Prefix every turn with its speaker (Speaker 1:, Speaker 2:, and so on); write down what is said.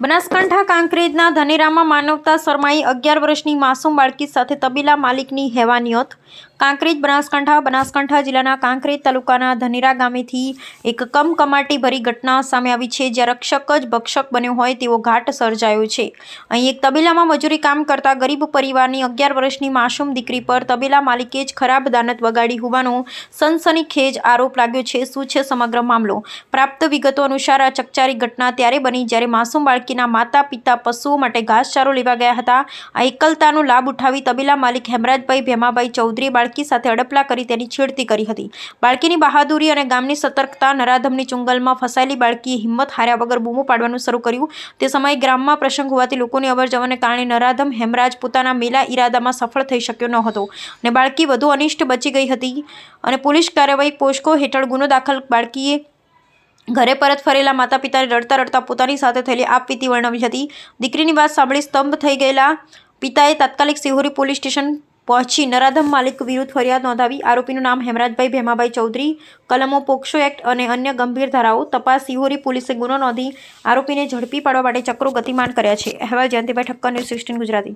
Speaker 1: બનાસકાંઠા કાંકરેજના ધનેરામાં માનવતા શર્માએ અગિયાર વર્ષની માસૂમ બાળકી સાથે તબીલા માલિકની હેવાનિયત કાંકરેજ બનાસકાંઠા બનાસકાંઠા જિલ્લાના કાંકરેજ તાલુકાના ધનેરા ગામેથી એક કમકમાટી ભરી ઘટના સામે આવી છે, જ્યાં રક્ષક જ ભક્ષક બન્યો હોય તેવો ઘાટ સર્જાયો છે. અહીં એક તબેલામાં મજૂરી કામ કરતા ગરીબ પરિવારની અગિયાર વર્ષની માસૂમ દીકરી પર તબેલા માલિકે જ ખરાબ દાનત વગાડી હોવાનો સનસનીખેજ આરોપ લાગ્યો છે. શું છે સમગ્ર મામલો? પ્રાપ્ત વિગતો અનુસાર આ ચકચારી ઘટના ત્યારે બની જ્યારે માસૂમ બાળકીના માતા, પિતા, પશુઓ માટે ઘાસચારો લેવા ગયા હતા. આ એકલતાનો લાભ ઉઠાવી તબેલા માલિક હેમરાજભાઈ ભેમાભાઈ ચૌધરીએ બાળકી સાથે અડપલા કરી તેની છેડતી કરી હતી. બાળકીની બહાદુરી અને ગામની સતર્કતા નરાધમની ચુંગલમાં ફસાયેલી બાળકીએ હિંમત હાર્યા વગર બૂમો પાડવાનું શરૂ કર્યું. તે સમયે ગ્રામમાં પ્રસંગ હોવાથી લોકોની અવરજવરને કારણે નરાધમ હેમરાજ પોતાના મેલા ઈરાદામાં સફળ થઈ શક્યો ન હતો અને બાળકી વધુ અનિષ્ટ બચી ગઈ હતી અને પોલીસ કાર્યવાહી પોસ્કો હેઠળ ગુનો દાખલ બાળકીએ ઘરે પરત ફરેલા માતા પિતાને રડતા રડતા પોતાની સાથે થયેલી આપવીતી વર્ણવી હતી. દીકરીની વાત સાંભળી સ્તંભ થઈ ગયેલા પિતાએ તાત્કાલિક સિહોરી પોલીસ સ્ટેશન પહોંચી નરાધમ માલિક વિરુદ્ધ ફરિયાદ નોંધાવી. આરોપીનું નામ હેમરાજભાઈ ભેમાભાઈ ચૌધરી, કલમો પોક્સો એક્ટ અને અન્ય ગંભીર ધારાઓ તપાસ સિહોરી પોલીસે ગુનો નોંધી આરોપીને ઝડપી પાડવા માટે ચક્રો ગતિમાન કર્યા છે. અહેવાલ જયંતિભાઈ ઠક્કર, ન્યૂઝ સિક્સટીન ગુજરાતી.